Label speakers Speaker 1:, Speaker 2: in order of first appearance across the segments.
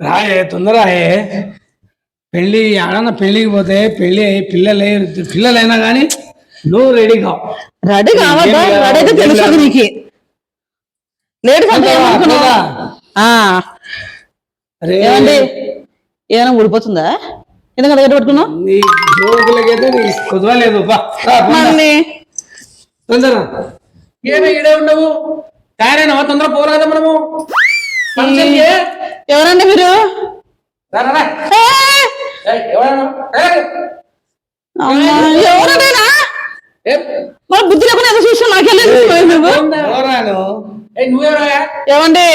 Speaker 1: రాయే తొందర రాయే. పెళ్ళి ఆడన్న పెళ్ళికి పోతే పెళ్ళి అయ్యి పిల్లలు పిల్లలైనా కానీ నువ్వు రెడీ కావు
Speaker 2: రెడీ కావద్దా? రెడీ అయితే. తెలుసు నీకు. లేట్ ఏమండి? ఏమైనా ఊడిపోతుందా? ఎందుకంటే దగ్గర పెట్టుకున్నావు?
Speaker 1: నీ జోకులకైతే నీ తొందర.
Speaker 3: ఏమి ఈడే ఉండవు? తయారైన తొందర పోరాదా మనము?
Speaker 2: ఎవరండి మీరు? మరి బుద్ధి లేకుండా ఏదో చూసి నాకెళ్ళి నువ్వు?
Speaker 1: ఎవరాను
Speaker 3: ఏయ్, నువ్వెవరయ్యా?
Speaker 2: ఏమండి?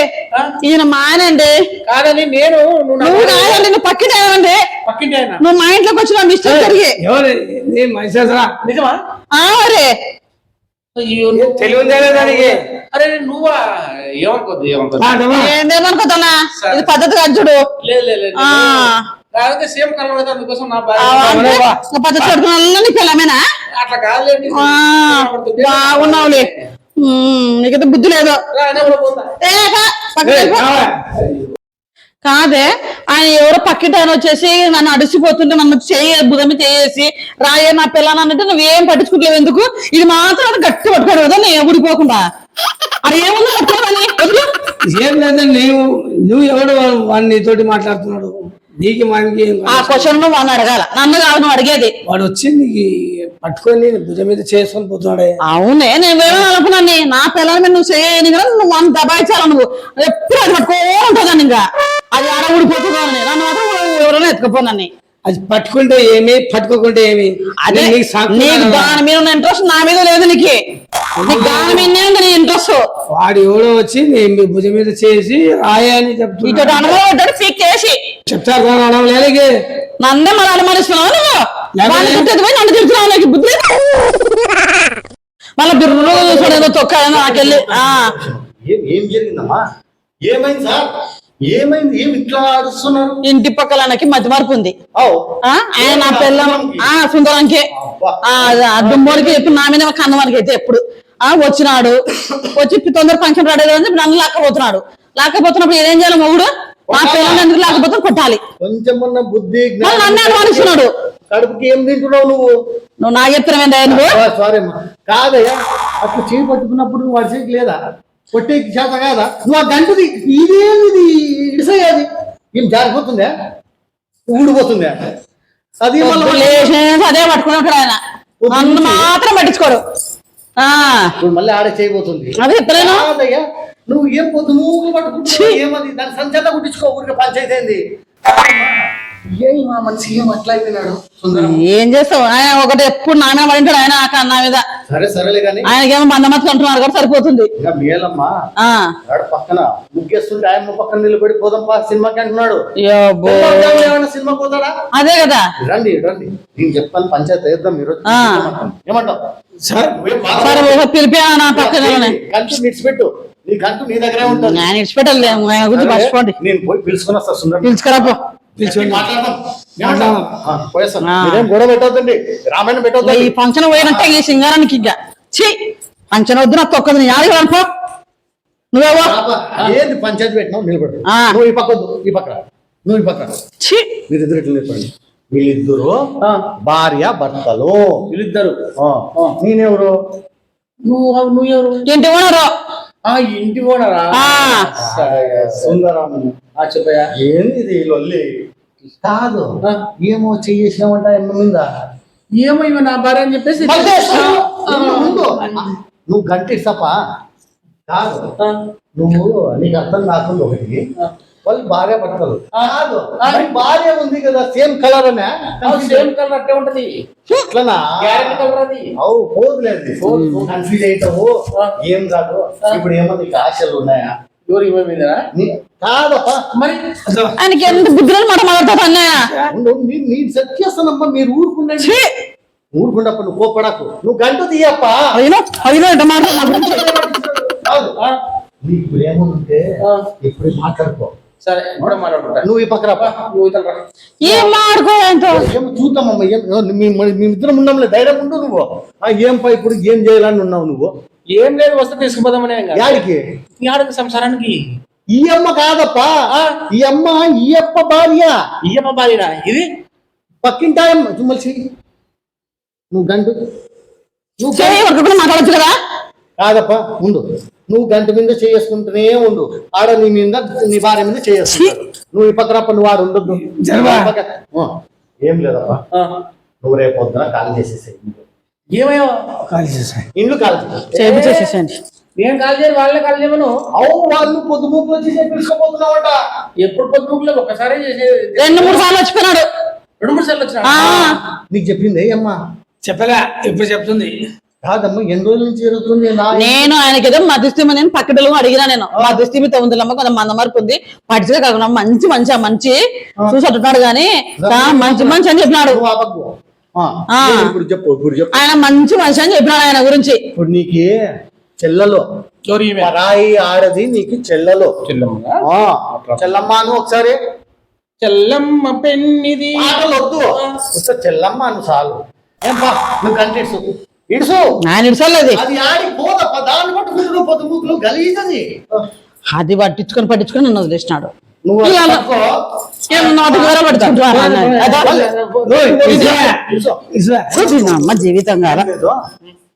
Speaker 2: ఈయన మా ఆయన అండి.
Speaker 3: కాదని నేను నువ్వు నా
Speaker 2: నువ్వు కాదండి నువ్వు పక్కన ఏమండి
Speaker 3: పక్కింటి ఆయన
Speaker 2: నువ్వు మా ఇంట్లోకి వచ్చిన మిస్టేక్ జరిగి.
Speaker 1: ఎవరు? నీ మనిషిరా
Speaker 3: నిజమా? నువ్వు-
Speaker 1: తెలివి
Speaker 3: అరే నువ్వా? ఏమనుకోద్దు
Speaker 2: ఇది చూడు.
Speaker 3: సేమ్ అందుకోసం నా
Speaker 2: పద్ధతి కడుతున్నా నీ పిల్లమేనా?
Speaker 3: అట్లా కాదులేండి.
Speaker 2: ఆ, బాగున్నావులే. నీకైతే బుద్ధి లేదు. కాదే ఆయన ఎవరో పక్కింటి ఆయన వచ్చేసి నన్ను అడిసిపోతుంటే నన్ను చేయి బుధమి చేసి రాయే నా పిల్లని అన్నట్టు నువ్వేం పట్టించుకోలేవు ఎందుకు? ఇది మాత్రం గట్టి పట్టుకోడు కదా నేను ఊడిపోకుండా. అది.
Speaker 1: ఏం లేదండి నీవు నువ్వు ఎవడు? వాడు నీతోటి మాట్లాడుతున్నాడు. నీకు మనకి
Speaker 2: ఆ క్వశ్చన్ అని అడగాల. నన్ను కాదు నువ్వు అడిగేది.
Speaker 1: వాడు వచ్చి నీకు పట్టుకొని భుజం మీద చేసుకొని పోతున్నాడే.
Speaker 2: అవునే నేను వేరే అనుకున్నాను నా పిల్లల మీద నువ్వు చేయని కదా నువ్వు నన్ను దబాయించాలి నువ్వు. ఎప్పుడు అది పట్టుకో ఉంటుందని ఇంకా. అది ఆడ ఊడిపోతుందని నన్ను మాత్రం ఎవరైనా ఎత్తుకుపోనని
Speaker 1: అది పట్టుకుంటే ఏమి పట్టుకోకుంటే ఏమి?
Speaker 2: అదే
Speaker 1: నీకు?
Speaker 2: దాని మీద ఉన్న ఇంట్రెస్ట్ నా మీద లేదు నీకు. నీకు దాని నీ ఇంట్రెస్ట్
Speaker 1: వాడు ఎవడో వచ్చి నీ మీ భుజం మీద చేసి రాయ అని
Speaker 2: ఇటు
Speaker 1: చెప్తున్నాడు
Speaker 2: అనుభవం ఉంటాడు ఫీక్ చేసి.
Speaker 1: చెప్తారు కానీ అనవలేనికి
Speaker 2: నన్నే మరి అనుమానిస్తున్నావు నువ్వు? నన్ను నాకు? బుద్ధి లేదు. మళ్ళీ బిర్రు చూసాడు ఏదో తొక్క ఏదో నాకెళ్ళి. ఆ.
Speaker 4: ఏం ఏం జరిగిందమ్మా? ఏమైంది సార్? ఏమైంది? ఏం ఇట్లా అరుస్తున్నారు
Speaker 2: ఇంటి పక్కల నాకు మతి మార్పు ఉంది. ఆయన నా పిల్లం ఆ సుందరంకి.
Speaker 4: అబ్బా.
Speaker 2: ఆ దుమ్మోడికి ఎప్పుడు నా మీద కన్నవానికి అయితే ఎప్పుడు? ఆ వచ్చినాడు. వచ్చి తొందర ఫంక్షన్ రెడీ అని నన్ను లాక్కపోతున్నాడు. లాక్కపోతున్నప్పుడు ఏం చేయాలి మొగుడు? నా పిల్లల్ని ఎందుకు లాక్కపోతే కొట్టాలి.
Speaker 4: కొంచెం బుద్ధి
Speaker 2: నన్నే అనుమానిస్తున్నాడు.
Speaker 4: కడుపుకి ఏం తింటున్నావు నువ్వు?
Speaker 2: నువ్వు నా చెప్తున్నావు నువ్వు?
Speaker 4: సారీ కాదయ్యా అట్లా చేయి పట్టుకున్నప్పుడు నువ్వు చేతికి లేదా? కొట్టే చేత కాదా? నువ్వు ఆ గంటది ఇదేమిది ఇడిసయ్యాది ఏం జారిపోతుందా? ఊడిపోతుందా? అది
Speaker 2: అదే పట్టుకున్నాడు ఆయన. నన్ను మాత్రం పట్టించుకోడు. ఆ
Speaker 4: ఇప్పుడు మళ్ళీ ఆడే చేయబోతుంది.
Speaker 2: అదే
Speaker 4: కాదయ్యా నువ్వు ఏం పొద్దు మూగులు పట్టుకుంటున్నావు ఏమది? దాని సంచత కుట్టించుకో ఊరికి పంచాయతీ అయింది ఏం మా మనిషి ఏం అట్లా అయిపోయినాడు? సుందరం.
Speaker 2: ఏం చేస్తావు? ఆయన ఒకటి ఎప్పుడు నా మీద పడింటాడు ఆయన ఆ నా మీద.
Speaker 4: సరే సరేలే కానీ.
Speaker 2: ఆయనకేమో బంధమత్తు అంటున్నారు కూడా సరిపోతుంది.
Speaker 4: ఇంకా మేలమ్మా.
Speaker 2: ఆ.
Speaker 4: ఆడ పక్కన ముగ్గేస్తుంటే ఆయన పక్కన నిలబడి పోదాం పా సినిమాకి అంటున్నాడు. ఏమైనా సినిమా పోతాడా?
Speaker 2: అదే కదా.
Speaker 4: రండి రండి. నేను చెప్తాను పంచాయతీ వేద్దాం మీరు
Speaker 2: ఆ.
Speaker 4: ఏమంటావు?
Speaker 1: సార్
Speaker 4: నువ్వేం
Speaker 2: సరే పిలిపా నా పక్కన
Speaker 4: నీ గంటు నీ దగ్గరే ఉంటుంది.
Speaker 2: ఆయన ఇచ్చిపెట్టాలి ఆయన గురించి మర్చిపోండి.
Speaker 4: నేను పోయి పిలుచుకుని వస్తా సుందరం.
Speaker 2: పిలుచుకురా
Speaker 4: గొడవ పెట్టొద్దండి. రామాయణం
Speaker 2: ఈ
Speaker 4: పెట్టొద్దండి
Speaker 2: ఫంక్షన్ పోయినట్టే ఈ సింగారానికి ఇంకా ఛీ! ఫంక్షన్ వద్దు నాకు నేను ఆడి అనుకో నువ్వేవో?
Speaker 4: ఏంది పంచాయతీ పెట్టినావు? నిలబడు. నువ్వు ఈ పక్క ఈ పక్క. నువ్వు ఈ పక్క మీరిద్దరు ఇట్లా నిలబడండి వీళ్ళిద్దరు
Speaker 3: ఆ.
Speaker 4: భార్య భర్తలు.
Speaker 3: వీళ్ళిద్దరు.
Speaker 4: ఆ. నేనెవరు?
Speaker 3: నువ్వు నువ్వు ఎవరు
Speaker 2: ఇంటి ఓనరు?
Speaker 3: ఆ ఇంటి ఓనరా?
Speaker 2: ఆ.
Speaker 3: చెప్పయ్యా.
Speaker 4: ఏంది ఇది లొల్లి? కాదు. ఏమో చేసినావంట ఎమ్మ మీద.
Speaker 3: ఏమో ఇవి నా భార్య అని చెప్పేసి
Speaker 4: ముందు. నువ్వు గంట ఇస్తాపా కాదు. నువ్వు నీకు అర్థం కాకుండా ఒకటి. వాళ్ళు భార్య భర్తలు కాదు. భార్య ఉంది కదా సేమ్ కలర్ అనే?
Speaker 3: సేమ్ కలర్ అట్టే ఉంటది. గ్యారెంటీ కలర్ అది.
Speaker 4: అవు పోదులేదు నువ్వు కన్ఫ్యూజ్ అవుతావు. ఏం కాదు. ఇప్పుడు ఏమో నీకు ఆశలు ఉన్నాయా?
Speaker 3: ఎవరు ఇవ్వ మీద
Speaker 4: నీ- కాదప్పా.
Speaker 3: మరి
Speaker 2: ఆయనకి ఎంత బుద్ధిలో మాట
Speaker 4: నీ- నేను సెట్ చేస్తానమ్మా మీరు ఊరుకుండండి. ఊరుకుండప్ప నువ్వు కోపడకు నువ్వు గంట తీయప్పా.
Speaker 2: అయినో అయినో
Speaker 3: ఆ,
Speaker 4: నీకు ఏముందంటే
Speaker 3: ఆ.
Speaker 4: ఇప్పుడు మాట్లాడుకో
Speaker 3: సరే ఇప్పుడే మాట్లాడుకుంటా.
Speaker 4: నువ్వు ఈ పక్కన రా.
Speaker 3: నువ్వు ఇతను రా.
Speaker 2: ఏం మాడుకో ఆయనతో
Speaker 4: ఏం చూద్దామమ్మా ఉన్నాంలే ధైర్యం ఉండు నువ్వు. ఆ ఏం పై ఇప్పుడు ఏం చేయాలని ఉన్నావు నువ్వు?
Speaker 3: ఏం లేదు వస్తే తీసుకుపోదామనే
Speaker 4: యాడికి?
Speaker 3: సంసారానికి.
Speaker 4: ఈ అమ్మ కాదప్ప. ఈ అమ్మ ఈ అప్ప భార్య.
Speaker 3: ఇయ్యమ్మ బాలినా ఇది?
Speaker 4: పక్కింటాయమ్మ తుమ్మల్సి నువ్వు గంటు. నువ్వు
Speaker 2: మాట్లాడచ్చు కదా?
Speaker 4: కాదప్ప ఉండు. నువ్వు గంట మీద చేసుకుంటూనే ఉండు. ఆడ నీ మీద నీ భార్య మీద చేసుకుంటాడు నువ్వు ఈ పక్కనప్ప నువ్వు ఆడ ఉండొద్దు. ఏం లేదప్ప.
Speaker 3: ఆ.
Speaker 4: నువ్వు రేపు పొద్దున కాల్ చేసేసాయి.
Speaker 3: ఏమయ్యో?
Speaker 1: ఖాళీ చేసాయి
Speaker 4: ఇండ్లు కాల్
Speaker 2: చేసేసండి
Speaker 3: నేను కాల్ చేయను వాళ్ళే కాల్ చేయమను.
Speaker 4: అవు వాళ్ళు పొద్దుమూకులు వచ్చి పిలుచుకోపోతున్నావంట.
Speaker 3: ఎప్పుడు పొద్దుముకులో ఒకసారి చేసేది
Speaker 2: రెండు మూడు సార్లు వచ్చిపోయినాడు.
Speaker 3: రెండు మూడు సార్లు వచ్చిన?
Speaker 4: నీకు చెప్పింది అమ్మా?
Speaker 1: చెప్పలే ఇప్పుడు చెప్తుంది.
Speaker 4: కాదమ్మా ఎన్ని రోజుల నుంచి జరుగుతుంది? నా
Speaker 2: నేను ఆయనకి ఏదో మధ్యస్థిమి నేను పక్కడలో అడిగినా నేను. మధ్యస్థిమి తొమ్మిదిలమ్మ కొంత మంద మార్పు ఉంది. పట్టిగా కాకుండా మంచి మంచి ఆ మంచి చూసి అంటున్నాడు గాని "ఆ, మంచి మంచి అని చెప్పినాడు.
Speaker 4: ఇప్పుడు చెప్పు ఇప్పుడు చెప్పు.
Speaker 2: ఆయన మంచి మనిషి అని చెప్పినాడు ఆయన గురించి.
Speaker 4: ఇప్పుడు నీకు చెల్లలో. పరాయి ఆడది నీకు చెల్లలో.
Speaker 3: చెల్లమ్మ?
Speaker 4: అను ఒకసారి.
Speaker 3: చెల్లమ్మ పెన్నిది.
Speaker 4: వద్దు. చెల్లమ్మ అను చాలు. ఏం బా నువ్వు కంటిడ్సు ఇడుసు.
Speaker 2: ఆయన ఇడిసలేదు
Speaker 4: అది ఆడి పోదప్ప దాన్ని పట్టుకుంటున్నావు పొద్దుమూకులు గలీజది.
Speaker 2: అది పట్టించుకొని పట్టించుకొని నన్ను వదిలేసినాడు. అమ్మ జీవితం కాదా.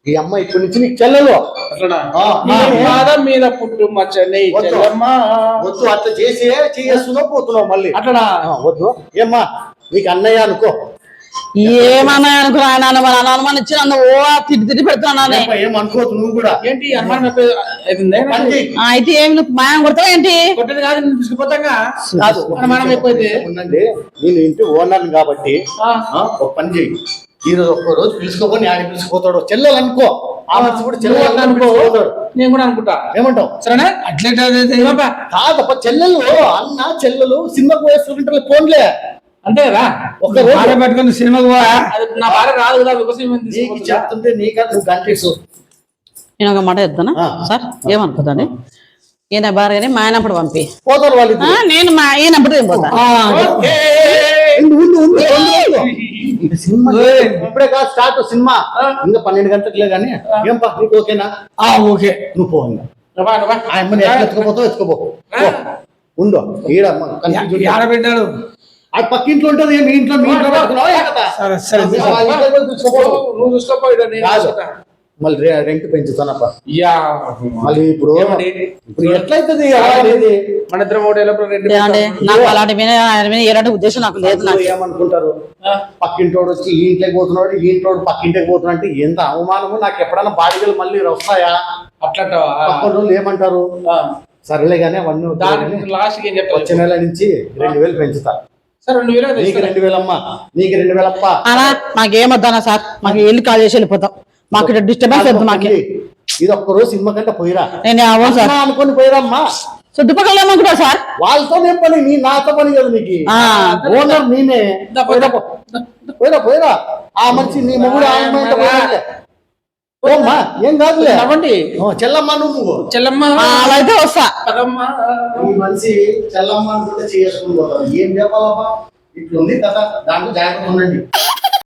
Speaker 4: ఈ అమ్మ ఇప్పటి నుంచి నీకు చెల్లెలు.
Speaker 3: మీద పుట్టు
Speaker 4: వద్దు.
Speaker 3: చెల్లమ్మ.
Speaker 4: వద్దు అట్లా చేసి చేస్తున్నావు పోతున్నావు మళ్ళీ.
Speaker 3: అట్లనా?
Speaker 4: ఆ, వద్దు. ఏమ్మా నీకు అన్నయ్య అనుకో.
Speaker 2: ఏమన్నా అనుకో ఆయన అనుమానం అనుమానం ఇచ్చి నన్ను ఓ తిట్టి తిట్టి పెడుతున్నాను
Speaker 4: ఏమ్మా, ఏం అనుకోవద్దు నువ్వు కూడా.
Speaker 3: ఏంటి అనుమానం.
Speaker 2: అయితే ఏమి నువ్వు మాయం కొడతావు ఏంటి?
Speaker 3: కొట్టేది కాదు తీసుకుపోతాగా.
Speaker 4: కాదు
Speaker 3: అనుమానం
Speaker 4: ఉండండి. నేను ఇంటి ఓనర్ కాబట్టి
Speaker 3: ఆ.
Speaker 4: ఆ, ఒక పని చెయ్యి. ఈ రోజు ఒక్క రోజు పిలుచుకోపోయి ఆడి పిలుచుకుపోతాడు. చెల్లెలు అనుకో. ఆ మనిషి కూడా చెల్లెలు
Speaker 3: అట్లా
Speaker 4: అనుకో.
Speaker 3: నేను కూడా అనుకుంటా.
Speaker 4: ఏమంటావు?
Speaker 3: సరేనా? ఏమబ్బా?
Speaker 4: కాదప్ప చెల్లెలు అన్న చెల్లెలు సినిమాకు వేసుకుంటే ఫోన్లే.
Speaker 3: అంతే కదా?
Speaker 4: ఒక రోజు
Speaker 1: భార్య పట్టుకుని సినిమాకు
Speaker 3: నా భార్య రాదు కదా
Speaker 4: నీకు? చెప్తుంటే కనిపిస్తు
Speaker 2: నేను ఒక మాట చెప్తానా. సార్ ఏమనుకోదండి ఈయన భార్యని మా ఆయనప్పుడు పంపి.
Speaker 4: పోతారు వాళ్ళు
Speaker 2: నేను మా పోతా.
Speaker 4: ఈ సినిమా ఇప్పుడే కాదు స్టార్ట్ సినిమా. ఇంకా పన్నెండు గంటలకులే కానీ. ఏం పా నీకు ఓకేనా?
Speaker 1: ఆ, ఓకే.
Speaker 4: నువ్వు పో ఎత్తుకోపోతావు ఎత్తుకోపో. ఉండు. ఈడ ఆ పక్కింట్లో ఉంటుంది మీ ఇంట్లో మీ ఇంట్లో?
Speaker 1: సరే సరే.
Speaker 3: నువ్వు.
Speaker 4: మళ్ళీ రెంట్ పెంచుతానప్ప
Speaker 3: యా.
Speaker 4: మళ్ళీ ఇప్పుడు? ఇప్పుడు ఎట్లయితుంది?
Speaker 3: మన ఇద్దరం
Speaker 2: నాకు అలాంటి మీద ఎలాంటి ఉద్దేశం నాకు లేదు నాకు
Speaker 4: ఏమనుకుంటారు పక్కింటోడు వచ్చి ఈ ఇంట్లోకి పోతున్నాడు ఈ ఇంటోడు పక్కింటికి పోతున్నాడు అంటే ఎంత అవమానము నాకు ఎప్పుడైనా బాడిగలు మళ్ళీ వస్తాయా
Speaker 3: అట్లంటావా
Speaker 4: పక్కన ఏమంటారు. సరేలే కానీ అవన్నీ
Speaker 3: లాస్ట్
Speaker 4: వచ్చే నెల నుంచి రెండు వేలు పెంచుతా
Speaker 3: సార్ రెండు వేలు
Speaker 4: నీకు రెండు వేలమ్మా. నీకు రెండు వేలప్ప.
Speaker 2: అలా మాకేమొద్దానా సార్ మాకు వెళ్ళి కాల్ చేసి వెళ్ళిపోతాం. మాకు డిస్టర్బెన్స్ వద్దు మాకు.
Speaker 4: ఇది ఒక్క రోజు సినిమా కంటే పోయిరా.
Speaker 2: నేను అవో సార్.
Speaker 4: అనుకొని పోయిరమ్మా.
Speaker 2: చుట్టుపక్కల సార్?
Speaker 4: వాళ్ళతో ఏం పని నీ నాతో పని కదా నీకు.
Speaker 2: ఆ.
Speaker 4: ఓనర్ నేనే.
Speaker 3: దా, పో,
Speaker 4: పోయిరా పో. పోయిరా పోయిరా. ఆ మనిషి నీ మొగుడు ఆ అమ్మాయి ఇంత పోయిరాలే. ఓమ్మా ఏం కాదులే.
Speaker 3: నవ్వండి.
Speaker 4: ఓ, చెల్లమ్మా నువ్వు
Speaker 3: చెల్లమ్మ.
Speaker 2: అలా అయితే వస్తా.
Speaker 3: పదమ్మ
Speaker 4: ఈ మనిషి చెల్లమ్మ అనుకుంటే చేసుకుని పోతారు ఏం చెప్పాలమ్మా ఇట్లుంది కదా దాంట్లో జాగ్రత్త ఉండండి.